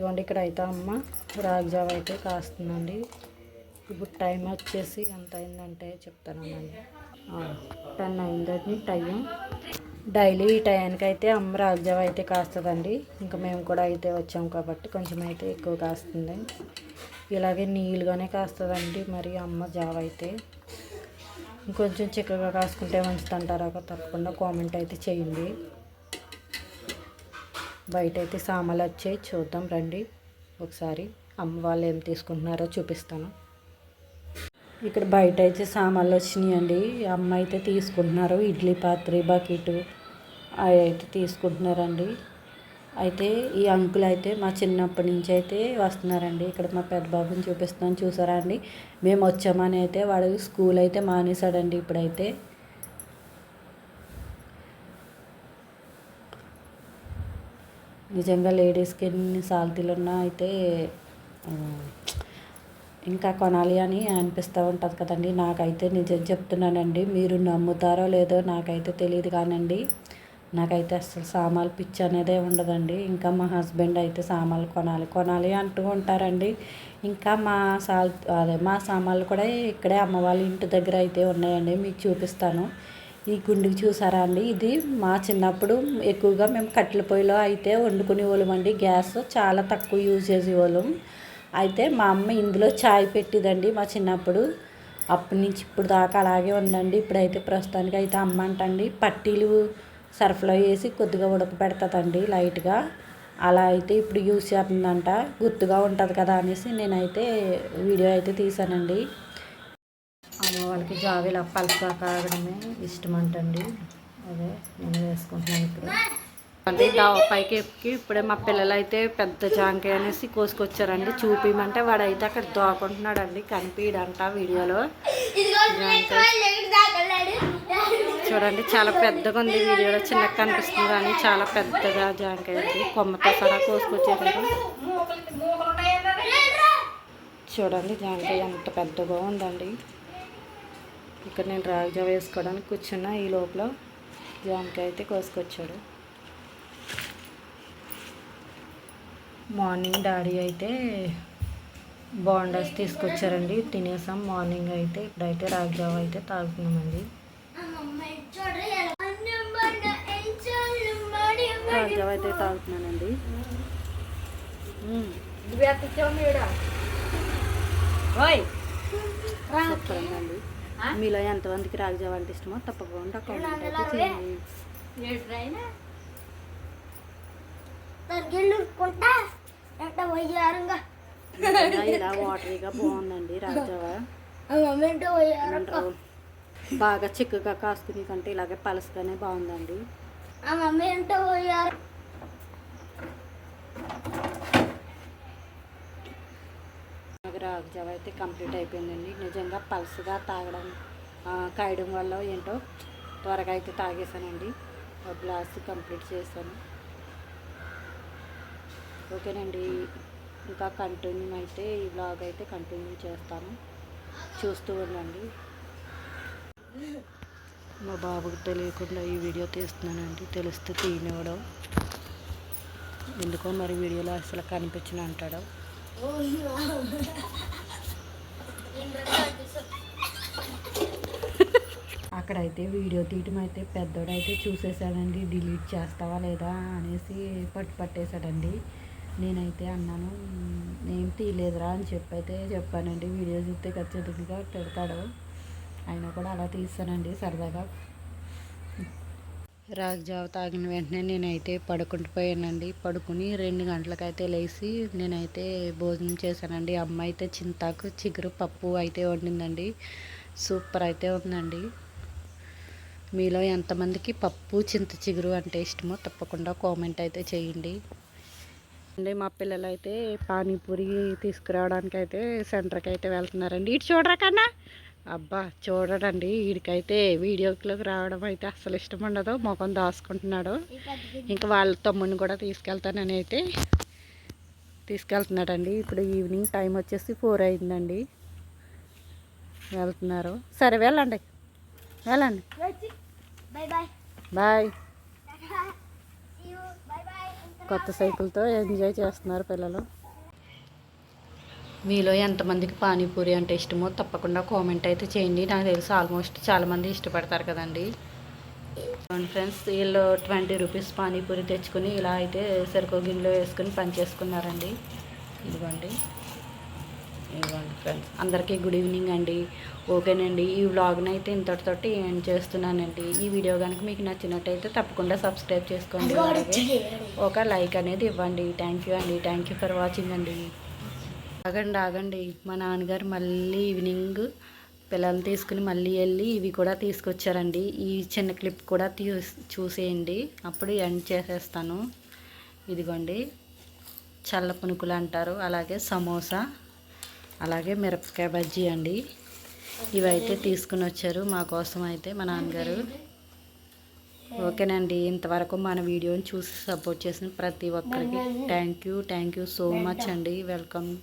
ఇదిగోండి ఇక్కడ అయితే అమ్మ రాగిజావ అయితే కాస్తుందండి. ఇప్పుడు టైం వచ్చేసి ఎంత అయిందంటే చెప్తానండి టెన్ అయిందండి టైం. డైలీ ఈ టైంకి అయితే అమ్మ రాగిజావ అయితే కాస్తుందండి. ఇంకా మేము కూడా అయితే వచ్చాం కాబట్టి కొంచెం అయితే ఎక్కువ కాస్తుంది. ఇలాగే నీళ్ళుగానే కాస్తుందండి మరి అమ్మ జావ అయితే. ఇంకొంచెం చిక్కగా కాసుకుంటే మంచిదంటారా? తప్పకుండా కామెంట్ అయితే చేయండి. బయట అయితే సామాన్లు వచ్చాయి. చూద్దాం రండి. ఒకసారి అమ్మ వాళ్ళు ఏం తీసుకుంటున్నారో చూపిస్తాను. ఇక్కడ బయట అయితే సామాన్లు వచ్చినాయండి. అమ్మ అయితే తీసుకుంటున్నారు. ఇడ్లీ పాత్ర బకెట్ అవి అయితే తీసుకుంటున్నారండి. అయితే ఈ అంకుల్ అయితే మా చిన్నప్పటి నుంచి అయితే వస్తున్నారండి. ఇక్కడ మా పెద్ద బాబుని చూపిస్తున్నాను చూసారా అండి? మేము వచ్చామని అయితే వాడు స్కూల్ అయితే మానేశాడండి ఇప్పుడైతే. నిజంగా లేడీస్కి ఎన్ని సాల్తీలున్నా అయితే ఇంకా కొనాలి అని అనిపిస్తూ ఉంటుంది కదండి. నాకైతే నిజం చెప్తున్నానండి. మీరు నమ్ముతారో లేదో నాకైతే తెలియదు కానండి. నాకైతే అసలు సామాన్లు పిచ్చి అనేదే ఉండదండి. ఇంకా మా హస్బెండ్ అయితే సామాన్లు కొనాలి కొనాలి అంటూ ఉంటారండి. ఇంకా మా సాల్ అదే మా సామాన్లు కూడా ఇక్కడే అమ్మవాళ్ళ ఇంటి దగ్గర అయితే ఉన్నాయండి. మీకు చూపిస్తాను. ఈ గుండెకి చూసారా అండి? ఇది మా చిన్నప్పుడు ఎక్కువగా మేము కట్టెల పొయ్యిలో అయితే వండుకునే వాళ్ళం అండి. గ్యాస్ చాలా తక్కువ యూజ్ చేసేవాళ్ళం అయితే మా అమ్మ ఇందులో చాయ్ పెట్టిదండి మా చిన్నప్పుడు. అప్పటి నుంచి ఇప్పుడు దాకా అలాగే ఉందండి. ఇప్పుడైతే ప్రస్తుతానికి అయితే అమ్మ అంటండి పట్టీలు సర్ఫ్లో వేసి కొద్దిగా ఉడకబెడతదండి లైట్గా. అలా అయితే ఇప్పుడు యూజ్ చేస్తుందంట. గుర్తుగా ఉంటుంది కదా అనేసి నేనైతే వీడియో అయితే తీసానండి. అమ్మ వాళ్ళకి జావిలా పలుసగా కాగడమే ఇష్టం అంటండి అదే నేను వేసుకుంటున్నాను ఇప్పుడు. అంటే పైకి ఎక్కి ఇప్పుడే మా పిల్లలు అయితే పెద్ద జాంకాయ అనేసి కోసుకొచ్చారండి. చూపిమంటే వాడైతే అక్కడ దోకుంటున్నాడండి కనిపించడంట వీడియోలో. జాంకాయ చూడండి చాలా పెద్దగా ఉంది వీడియోలో చిన్నగా కనిపిస్తుంది కానీ చాలా పెద్దగా జాంకాయ కొమ్మతో సహా కోసుకొచ్చారండి చూడండి జాంకాయ ఎంత పెద్దగా ఉందండి. ఇక్కడ నేను రాగిజా వేసుకోవడానికి కూర్చున్నా. ఈ లోపల జామకాయ అయితే కోసుకొచ్చాడు. మార్నింగ్ డాడీ అయితే బాండాస్ తీసుకొచ్చారండి. తినేసాం. మార్నింగ్ అయితే ఇప్పుడైతే రాగిజావ అయితే తాగుతున్నామండి. రాగిజావ అయితే తాగుతున్నానండి. సూపర్ ఉందండి మీలో ఎంతమందికి రాగిజావ అంటే ఇష్టమో తప్పకుండా కామెంట్ అయితే చేయండి. ఇలా వాటరీగా బాగుందండి రాగిజావ. ఏమంటారు? బాగా చిక్కగా కాసుకునే కంటే ఇలాగే పలసగానే బాగుందండి. ఆ అయితే కంప్లీట్ అయిపోయిందండి. నిజంగా పల్స్గా తాగడం కాయడం వల్ల ఏంటో త్వరగా అయితే తాగేసానండి గ్లాస్ కంప్లీట్ చేశాను. ఓకేనండి. ఇంకా కంటిన్యూ అయితే ఈ బ్లాగ్ అయితే కంటిన్యూ చేస్తాను. చూస్తూ ఉండండి. మా బాబుకి తెలియకుండా ఈ వీడియో తీస్తున్నానండి. తెలిస్తే తీయనివ్వడం. ఎందుకో మరి వీడియోలో అసలు కనిపించిన అంటాడు అక్కడైతే వీడియో తీయటం అయితే పెద్దోడైతే చూసేసాడండి డిలీట్ చేస్తావా లేదా అనేసి పట్టు పట్టేశాడండి. నేనైతే అన్నాను నేను ఏం తీయలేదురా అని చెప్పి అయితే చెప్పానండి. వీడియో చూస్తే ఖచ్చితంగా పెడతాడు అయినా కూడా అలా తీస్తానండి సరదాగా. రాజావ తాగిన వెంటనే నేనైతే పడుకుంటూ పోయానండి. పడుకుని రెండు గంటలకైతే లేచి నేనైతే భోజనం చేశానండి. అమ్మ అయితే చింతాకు చిగురు పప్పు అయితే వండిందండి. సూపర్ అయితే ఉందండి. మీలో ఎంతమందికి పప్పు చింత చిగురు అంటే ఇష్టమో తప్పకుండా కామెంట్ అయితే చేయండి. అండి మా పిల్లలు అయితే పానీపూరి తీసుకురావడానికి అయితే సెంటర్కి అయితే వెళ్తున్నారండి. ఇటు చూడరా కన్నా? అబ్బా చూడడండి. వీడికైతే వీడియోలోకి రావడం అయితే అస్సలు ఇష్టం ఉండదు. మొఖం దాచుకుంటున్నాడు. ఇంకా వాళ్ళ తమ్ముడిని కూడా తీసుకెళ్తానని అయితే తీసుకెళ్తున్నాడండి. ఇప్పుడు ఈవినింగ్ టైం వచ్చేసి ఫోర్ అయిందండి. వెళ్తున్నారు. సరే వెళ్ళండి. వెళ్ళండి. బాయ్. కొత్త సైకిల్తో ఎంజాయ్ చేస్తున్నారు పిల్లలు. మీలో ఎంతమందికి పానీపూరి అంటే ఇష్టమో తప్పకుండా కామెంట్ అయితే చేయండి. నాకు తెలుసు ఆల్మోస్ట్ చాలామంది ఇష్టపడతారు కదండి. ఫ్రెండ్స్ వీళ్ళు ట్వంటీ రూపీస్ పానీపూరి తెచ్చుకొని ఇలా అయితే సరుకు గిన్నెలో వేసుకొని పని చేసుకున్నారండి. ఇదిగోండి. ఇదిగోండి ఫ్రెండ్స్ అందరికీ గుడ్ ఈవినింగ్ అండి. ఓకేనండి ఈ వ్లాగ్ని అయితే ఇంతటితోటి ఎండ్ చేస్తున్నానండి. ఈ వీడియో కనుక మీకు నచ్చినట్టయితే తప్పకుండా సబ్స్క్రైబ్ చేసుకోండి. ఒక లైక్ అనేది ఇవ్వండి. థ్యాంక్ యూ అండి. థ్యాంక్ యూ ఫర్ వాచింగ్ అండి. ఆగండి ఆగండి. మా నాన్నగారు మళ్ళీ ఈవినింగ్ పిల్లల్ని తీసుకుని మళ్ళీ వెళ్ళి ఇవి కూడా తీసుకొచ్చారండి. ఈ చిన్న క్లిప్ కూడా తీ చూసేయండి. అప్పుడు ఎండ్ చేసేస్తాను. ఇదిగోండి. చల్ల పునుకులు అంటారు. అలాగే సమోసా అలాగే మిరపకాయ బజ్జీ అండి. ఇవైతే తీసుకుని వచ్చారు మా కోసం అయితే మా నాన్నగారు. ఓకేనండి. ఇంతవరకు మన వీడియోని చూసి సపోర్ట్ చేసిన ప్రతి ఒక్కరికి thank you. Thank you so much అండి. వెల్కమ్.